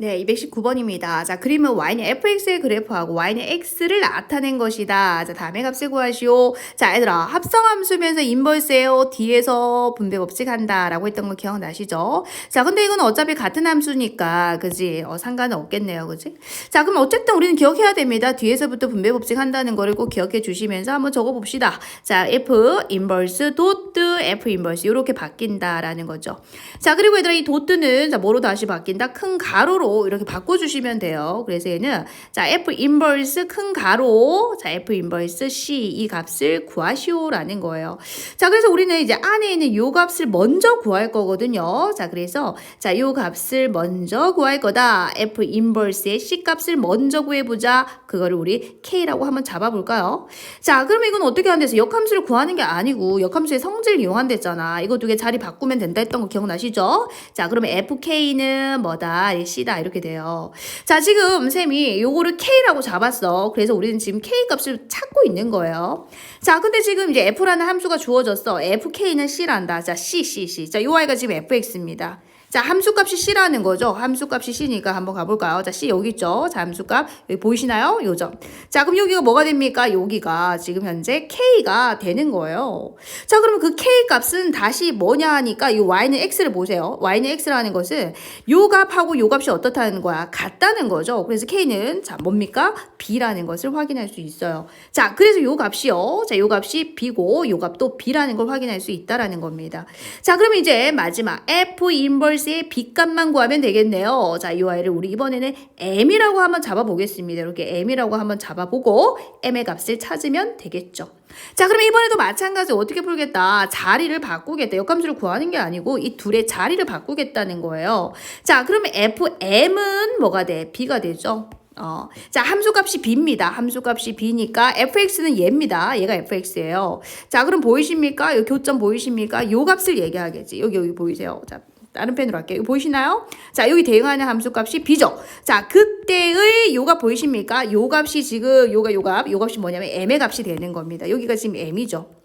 네, 219번입니다. 자, 그림은 y는 fx의 그래프하고 y는 x를 나타낸 것이다. 자, 다음에 값을 구하시오. 자, 얘들아, 합성함수면서 인버스예요. 뒤에서 분배 법칙 한다라고 했던 거 기억나시죠? 자, 근데 이건 어차피 같은 함수니까, 그지? 어, 상관은 없겠네요, 그지? 자, 그럼 어쨌든 우리는 기억해야 됩니다. 뒤에서부터 분배 법칙 한다는 거를 꼭 기억해 주시면서 한번 적어 봅시다. 자, f 인버스 도트 f 인버스 이렇게 바뀐다라는 거죠. 자, 그리고 얘들아 이 도트는 자, 뭐로 다시 바뀐다? 큰 가로로 이렇게 바꿔 주시면 돼요. 그래서 얘는 자, f 인버스 큰 가로 자, f 인버스 c 이 값을 구하시오라는 거예요. 자, 그래서 우리는 이제 안에 있는 요 값을 먼저 구할 거거든요. 자, 그래서 자, 요 값을 먼저 구할 거다. f 인버스의 c 값을 먼저 구해 보자. 그거를 우리 k라고 한번 잡아 볼까요? 자, 그러면 이건 어떻게 한대서 역함수를 구하는 게 아니고 역함수의 성질을 이용한댔잖아. 이거 두 개 자리 바꾸면 된다 했던 거 기억나시죠? 자, 그러면 fk는 뭐다? c다 이렇게 돼요. 자, 지금 쌤이 요거를 k라고 잡았어. 그래서 우리는 지금 k 값을 찾고 있는 거예요. 자, 근데 지금 이제 f라는 함수가 주어졌어. fk는 c란다. 자, c, c, c. 자, 요 아이가 지금 fx입니다. 자, 함수값이 C라는 거죠. 함수값이 C니까 한번 가볼까요? 자, C 여기 있죠. 자, 함수값 여기 보이시나요? 요점. 자, 그럼 여기가 뭐가 됩니까? 여기가 지금 현재 K가 되는 거예요. 자, 그러면 그 K 값은 다시 뭐냐 하니까 이 Y는 X를 보세요. Y는 X라는 것은 요 값하고 요 값이 어떻다는 거야? 같다는 거죠. 그래서 K는 자, 뭡니까? B라는 것을 확인할 수 있어요. 자, 그래서 요 값이요. 자, 요 값이 B고 요 값도 B라는 걸 확인할 수 있다라는 겁니다. 자, 그러면 이제 마지막 F 인버 스의 B값만 구하면 되겠네요. 자, 이 아이를 우리 이번에는 M이라고 한번 잡아보겠습니다. 이렇게 M이라고 한번 잡아보고 M의 값을 찾으면 되겠죠. 자, 그러면 이번에도 마찬가지 어떻게 풀겠다? 자리를 바꾸겠다. 역함수를 구하는 게 아니고 이 둘의 자리를 바꾸겠다는 거예요. 자, 그러면 FM은 뭐가 돼? B가 되죠. 어, 자, 함수값이 b입니다. 함수값이 b니까 fx는 얘입니다. 얘가 fx예요. 자, 그럼 보이십니까? 요 교점 보이십니까? 요 값을 얘기하겠지. 여기 여기 보이세요. 자, 다른 펜으로 할게요. 보이시나요? 자, 여기 대응하는 함수 값이 b죠. 자, 그때의 요가 보이십니까? 요 값이 지금 요가 요 값, 요 값이 뭐냐면 m의 값이 되는 겁니다. 여기가 지금 m이죠.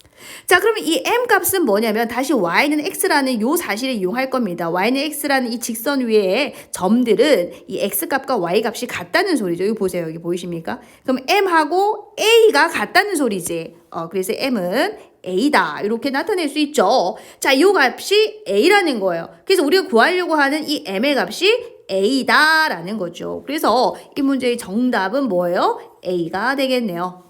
자, 그러면 이 m 값은 뭐냐면 다시 y는 x라는 요 사실을 이용할 겁니다. y는 x라는 이 직선 위에 점들은 이 x 값과 y 값이 같다는 소리죠. 여기 보세요. 여기 보이십니까? 그럼 m하고 a가 같다는 소리지. 어, 그래서 m은 a다. 이렇게 나타낼 수 있죠. 자, 이 값이 a라는 거예요. 그래서 우리가 구하려고 하는 이 m의 값이 a다라는 거죠. 그래서 이 문제의 정답은 뭐예요? a가 되겠네요.